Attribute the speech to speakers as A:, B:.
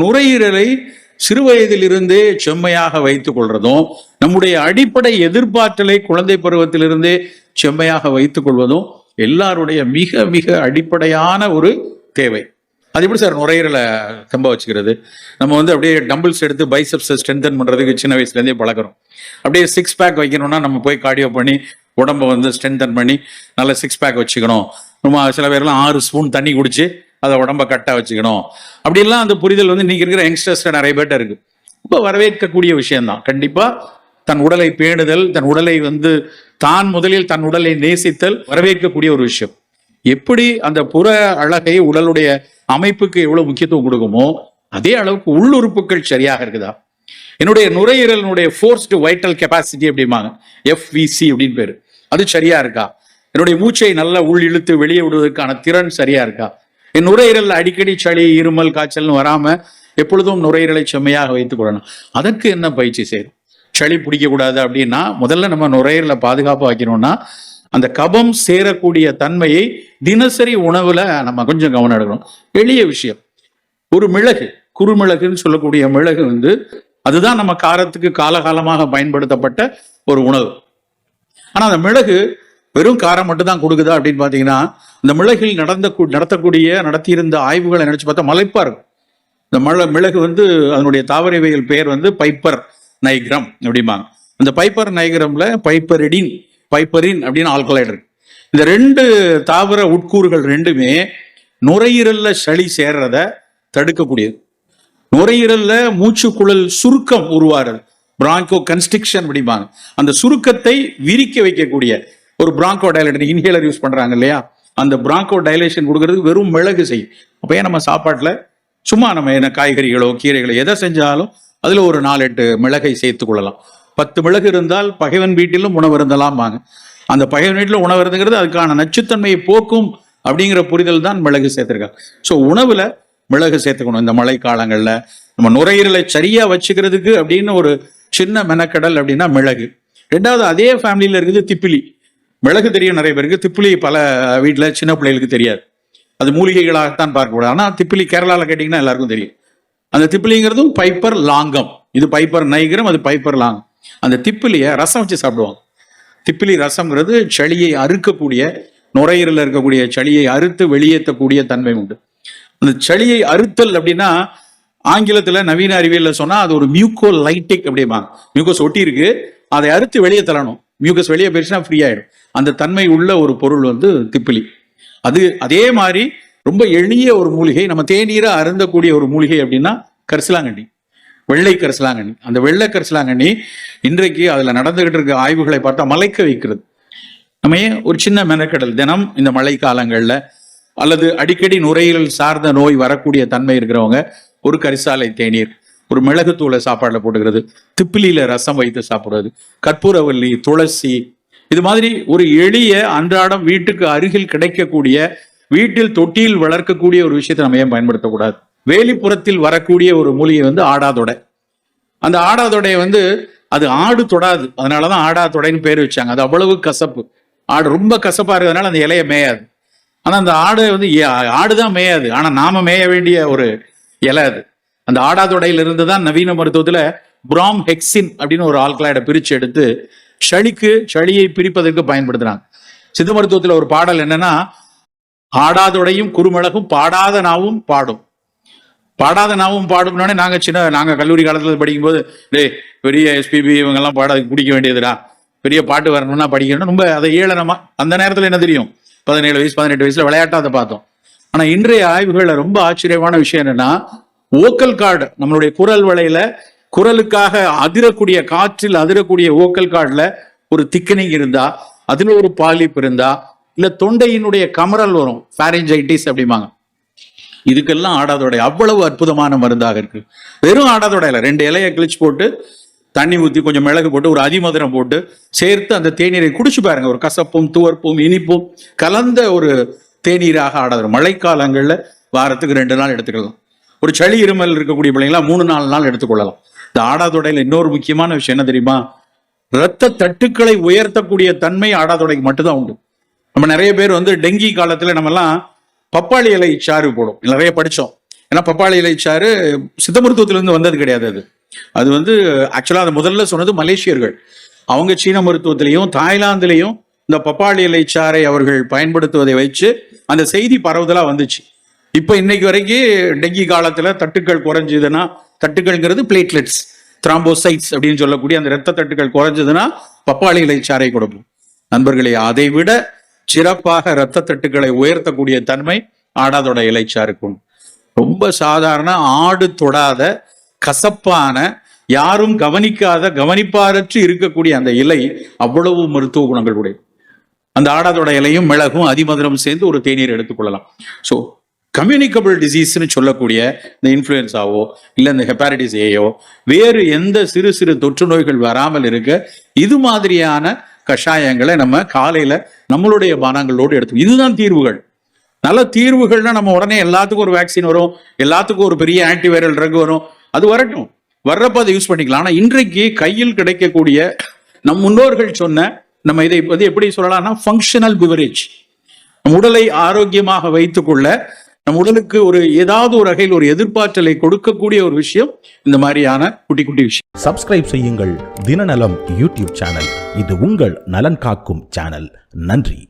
A: நுரையீரலை சிறுவயதிலிருந்தே செம்மையாக வைத்துக் கொள்றதும் நம்முடைய அடிப்படை எதிர்பார்த்தலை குழந்தை பருவத்திலிருந்தே செம்மையாக வைத்துக் கொள்வதும் எல்லாருடைய மிக மிக அடிப்படையான ஒரு தேவை. அது எப்படி சார் நுரையீரலை கம்ப வச்சுக்கிறது? நம்ம வந்து அப்படியே டம்பிள்ஸ் எடுத்து பைசப்ஸை ஸ்ட்ரென்தன் பண்றதுக்கு சின்ன வயசுலேருந்தே பழகுறோம். அப்படியே சிக்ஸ் பேக் வைக்கணும்னா நம்ம போய் கார்டியோ பண்ணி உடம்பை வந்து ஸ்ட்ரென்தன் பண்ணி நல்ல சிக்ஸ் பேக் வச்சுக்கணும். நம்ம சில பேர்லாம் ஆறு ஸ்பூன் தண்ணி குடிச்சு அதை உடம்ப கட்டா வச்சுக்கணும். அப்படிலாம் அந்த புரிதல் வந்து இன்னைக்கு இருக்கிற யங்ஸ்டர்ஸ்ல நிறைய பேர்ட்ட இருக்கு. ரொம்ப வரவேற்கக்கூடிய விஷயம்தான். கண்டிப்பா தன் உடலை பேணுதல் தன் உடலை வந்து தான் முதலில் தன் உடலை நேசித்தல் வரவேற்கக்கூடிய ஒரு விஷயம். எப்படி அந்த புற அழகை உடலுடைய அமைப்புக்கு எவ்வளவு முக்கியத்துவம் கொடுக்குமோ அதே அளவுக்கு உள்ளுறுப்புகள் சரியாக இருக்குதா? என்னுடைய நுரையீரலினுடைய ஃபோர்ஸ்டு வைட்டல் கெப்பாசிட்டி அப்படிம்பாங்க எஃப்விசி அப்படின்னு பேரு. அது சரியா இருக்கா? என்னுடைய மூச்சை நல்லா உள் இழுத்து வெளியே விடுவதற்கான திறன் சரியா இருக்கா? என் நுரையீரல் அடிக்கடி சளி இருமல் காய்ச்சல்னு வராம எப்பொழுதும் நுரையீரலை செம்மையாக வைத்துக் கொள்ளணும். அதற்கு என்ன பயிற்சி செய்யணும்? சளி பிடிக்க கூடாது அப்படின்னா முதல்ல நம்ம நுரையீரலை பாதுகாப்பாக வைக்கணும்னா அந்த கபம் சேரக்கூடிய தன்மையை தினசரி உணவுல நம்ம கொஞ்சம் கவனம் எடுக்கணும். எளிய விஷயம். ஒரு மிளகு குறுமிளகுன்னு சொல்லக்கூடிய மிளகு வந்து அதுதான் நம்ம காரத்துக்கு காலகாலமாக பயன்படுத்தப்பட்ட ஒரு உணவு. ஆனா அந்த மிளகு வெறும் காரம் மட்டும் தான் கொடுக்குதா அப்படின்னு பார்த்தீங்கன்னா இந்த மிளகில் நடந்த நடத்தக்கூடிய நடத்தியிருந்த ஆய்வுகளை நினைச்சு பார்த்தா மலைப்பா இருக்கும். இந்த மழை மிளகு வந்து அதனுடைய தாவரவியல் பெயர் வந்து பைப்பர் நைக்ரம் அப்படிம்பாங்க. அந்த பைப்பர் நைக்ரம்ல பைப்பரிடின் பைப்பரின் அப்படின்னு ஆல்கலைடு இருக்கு. இந்த ரெண்டு தாவர உட்கூறுகள் ரெண்டுமே நுரையீரல்ல சளி சேர்றத தடுக்கக்கூடியது. நுரையீரல்ல மூச்சுக்குழல் சுருக்கம் உருவாருது பிராங்கோ கன்ஸ்ட்ரிக்ஷன் அப்படிம்பாங்க. அந்த சுருக்கத்தை விரிக்க வைக்கக்கூடிய ஒரு பிராங்கோ டைலேட்டர் இன்ஹேலர் யூஸ் பண்றாங்க இல்லையா? அந்த பிராங்கோ டைலேஷன் கொடுக்கறதுக்கு வெறும் மிளகு செய்யும் அப்போ ஏன் நம்ம சாப்பாட்டுல சும்மா நம்ம என்ன காய்கறிகளோ கீரைகளோ எதை செஞ்சாலும் அதுல ஒரு நாலு எட்டு மிளகை சேர்த்து கொள்ளலாம். பத்து மிளகு இருந்தால் பகைவன் வீட்டிலும் உணவு இருந்தலாம்பாங்க அந்த பகைவன் வீட்டில் உணவு இருந்துங்கிறது அதுக்கான நச்சுத்தன்மையை போக்கும் அப்படிங்கிற புரிதல் தான் மிளகு சேர்த்துருக்காங்க. ஸோ உணவுல மிளகு சேர்த்துக்கணும். இந்த மழை காலங்களில் நம்ம நுரையீரலை சரியா வச்சுக்கிறதுக்கு அப்படின்னு ஒரு சின்ன மெனக்கடல் அப்படின்னா மிளகு. ரெண்டாவது அதே ஃபேமிலியில இருக்குது திப்பிலி. மிளகு தெரியும் நிறைய பேருக்கு. திப்பிலி பல வீட்டில் சின்ன பிள்ளைகளுக்கு தெரியாது. அது மூலிகைகளாகத்தான் பார்க்கக்கூடாது ஆனால் திப்பிலி கேரளாவில் கேட்டிங்கன்னா எல்லாருக்கும் தெரியும். அந்த திப்பிலிங்கிறதும் பைப்பர் லாங்கம். இது பைப்பர் நைகிரம் அது பைப்பர் லாங்கம். அந்த திப்பிலியை ரசம் வச்சு சாப்பிடுவாங்க. திப்பிலி ரசம்ங்கிறது சளியை அறுக்கக்கூடிய நுரையீரலில் இருக்கக்கூடிய சளியை அறுத்து வெளியேற்றக்கூடிய தன்மை உண்டு. அந்த சளியை அறுத்தல் அப்படின்னா ஆங்கிலத்தில் நவீன அறிவியலில் சொன்னால் அது ஒரு மியூக்கோ லைட்டிக் அப்படிம்பாங்க. மியூக்கோஸ் ஒட்டி இருக்கு. அதை அறுத்து வெளியே தள்ளணும் மியூக்கஸ் வெளியே போயிடுச்சுன்னா ஃப்ரீ ஆயிடும். அந்த தன்மை உள்ள ஒரு பொருள் வந்து திப்பிலி. அது அதே மாதிரி ரொம்ப எளிய ஒரு மூலிகை நம்ம தேநீரை அருந்தக்கூடிய ஒரு மூலிகை அப்படின்னா கரிசலாங்கண்ணி. வெள்ளை கரிசலாங்கண்ணி. அந்த வெள்ளை கரிசலாங்கண்ணி இன்றைக்கு அதில் நடந்துகிட்டு இருக்க ஆய்வுகளை பார்த்தா மலைக்க வைக்கிறது. நம்ம ஏன் ஒரு சின்ன மெனக்கடல் தினம் இந்த மழை காலங்களில் அல்லது அடிக்கடி நுரையீரல் சார்ந்த நோய் வரக்கூடிய தன்மை இருக்கிறவங்க ஒரு கரிசாலை தேநீர் ஒரு மிளகுத்தூளை சாப்பாடில் போட்டுக்கிறது திப்பிலியில் ரசம் வைத்து சாப்பிடுறது கற்பூரவல்லி துளசி இது மாதிரி ஒரு எளிய அன்றாடம் வீட்டுக்கு அருகில் கிடைக்கக்கூடிய வீட்டில் தொட்டியில் வளர்க்கக்கூடிய ஒரு விஷயத்தை நம்ம ஏன் பயன்படுத்தக்கூடாது வேலிப்புறத்தில் வரக்கூடிய ஒரு மூலிகை வந்து ஆடாதொடை அந்த ஆடாதொடையை வந்து அது ஆடு தொடாது. அதனாலதான் ஆடாதொடைன்னு பேர் வச்சாங்க. அது அவ்வளவு கசப்பு. ஆடு ரொம்ப கசப்பாக இருக்கிறதுனால அந்த இலையை மேயாது. ஆனால் அந்த ஆடு வந்து ஏ- ஆடுதான் மேயாது. ஆனால் நாம மேய வேண்டிய ஒரு இலை அது. அந்த ஆடாதொடையில இருந்து தான் நவீன மருத்துவத்துல பிராம் ஹெக்ஸின் அப்படின்னு ஒரு ஆல்கலாய்டை பிரிச்சு எடுத்து சளிக்கு சளியை பிரிப்பதற்கு பயன்படுத்துறாங்க. சித்த மருத்துவத்துல ஒரு பாடல் என்னன்னா ஆடாதொடையும் குறுமிளகும் பாடாத நாவும் பாடும். பாடாத நாவும் பாடும்னோடனே நாங்க சின்ன நாங்க கல்லூரி காலத்துல படிக்கும்போது டேய் பெரிய எஸ்பிபி இவங்க எல்லாம் பாட குடிக்க வேண்டியதுடா. பெரிய பாட்டு வரணும்னா படிக்கணும். ரொம்ப அதை ஏளனமா அந்த நேரத்துல என்ன தெரியும்? பதினேழு வயசு பதினெட்டு வயசுல விளையாட்டா அதை பார்த்தோம். ஆனா இன்றைய ஆய்வுகள்ல ரொம்ப ஆச்சரியமான விஷயம் என்னன்னா ஓக்கல் கார்டு நம்மளுடைய குரல் வலையில குரலுக்காக அதிரக்கூடிய காற்றில் அதிரக்கூடிய ஓக்கல் கார்டில் ஒரு திக்கனிங் இருந்தா அதுல ஒரு பாலிப் இருந்தா இல்ல தொண்டையினுடைய கமரல் வரும் ஃபேரஞ்சைட்டிஸ் அப்படிம்பாங்க. இதுக்கெல்லாம் ஆடாதோடை அவ்வளவு அற்புதமான மருந்தாக இருக்கு. வெறும் ஆடாதோடையில ரெண்டு இலையை கிழிச்சு போட்டு தண்ணி ஊற்றி கொஞ்சம் மிளகு போட்டு ஒரு அதிமதுரம் போட்டு சேர்த்து அந்த தேநீரை குடிச்சு பாருங்க. ஒரு கசப்பும் துவர்ப்பும் இனிப்பும் கலந்த ஒரு தேநீராக ஆடாது மழைக்காலங்களில் வாரத்துக்கு ரெண்டு நாள் எடுத்துக்கலாம். ஒரு சளி இருமல் இருக்கக்கூடிய பிள்ளைங்களா மூணு நாலு நாள் எடுத்துக்கொள்ளலாம். இந்த ஆடாதொடையில இன்னொரு முக்கியமான விஷயம் என்ன தெரியுமா? இரத்த தட்டுக்களை உயர்த்தக்கூடிய தன்மை ஆடாதொடைக்கு மட்டும்தான் உண்டு. நம்ம நிறைய பேர் வந்து டெங்கி காலத்துல நம்ம எல்லாம் பப்பாளி இலை சாறு போடும். நிறைய படிச்சோம். ஏன்னா பப்பாளி இலை சாறு சித்த மருத்துவத்திலிருந்து வந்தது கிடையாது அது. அது வந்து ஆக்சுவலாக அதை முதல்ல சொன்னது மலேசியர்கள். அவங்க சீன மருத்துவத்திலையும் தாய்லாந்துலேயும் இந்த பப்பாளி இலை சாறை அவர்கள் பயன்படுத்துவதை வச்சு அந்த செய்தி பரவுதலா வந்துச்சு. இப்போ இன்னைக்கு வரைக்கும் டெங்கி காலத்துல தட்டுக்கள் குறைஞ்சதுன்னா தட்டுக்கள்ங்கிறது பிளேட்லெட்ஸ் த்ராம்போசைட்ஸ் அப்படின்னு சொல்லக்கூடிய அந்த இரத்த தட்டுக்கள் குறைஞ்சதுன்னா பப்பாளி இலை சாறை கொடுப்போம் நண்பர்களே அதை விட சிறப்பாக இரத்த தட்டுக்களை உயர்த்தக்கூடிய தன்மை ஆடாதோட இலைச்சாருக்கு உண்டு ரொம்ப சாதாரண ஆடு தொடாத கசப்பான யாரும் கவனிக்காத கவனிப்பாரற்று இருக்கக்கூடிய அந்த இலை அவ்வளவு மருத்துவ குணங்கள் உடையது. அந்த ஆடாதோட இலையும் மிளகும் அதிமதுரம் சேர்ந்து ஒரு தேநீர் எடுத்துக்கொள்ளலாம். ஸோ கம்யூனிகபிள் டிசீஸ்னு சொல்லக்கூடிய இந்த இன்ஃப்ளூயன்ஸாவோ இல்லை இந்த ஹெப்பாரிட்டிஸ் ஏயோ வேறு எந்த சிறு சிறு தொற்று நோய்கள் வராமல் இருக்க இது மாதிரியான கஷாயங்களை நம்ம காலையில நம்மளுடைய பானங்களோடு எடுத்து இதுதான் தீர்வுகள். நல்ல தீர்வுகள்னா நம்ம உடனே எல்லாத்துக்கும் ஒரு வேக்சின் வரும் எல்லாத்துக்கும் ஒரு பெரிய ஆன்டிவைரல் ட்ரக் வரும் அது வரட்டும். வர்றப்ப அதை யூஸ் பண்ணிக்கலாம். ஆனால் இன்றைக்கு கையில் கிடைக்கக்கூடிய நம் முன்னோர்கள் சொன்ன நம்ம இதை வந்து எப்படி சொல்லலாம்னா ஃபங்க்ஷனல் பிவரேஜ் உடலை ஆரோக்கியமாக வைத்துக்கொள்ள நம் உடலுக்கு ஒரு ஏதாவது ஒரு வகையில் ஒரு எதிர்பார்த்தலை கொடுக்கக்கூடிய ஒரு விஷயம் இந்த மாதிரியான குட்டி குட்டி விஷயம்.
B: சப்ஸ்கிரைப் செய்யுங்கள். Dinanalam YouTube channel. இது உங்கள் நலன் காக்கும் சேனல். நன்றி.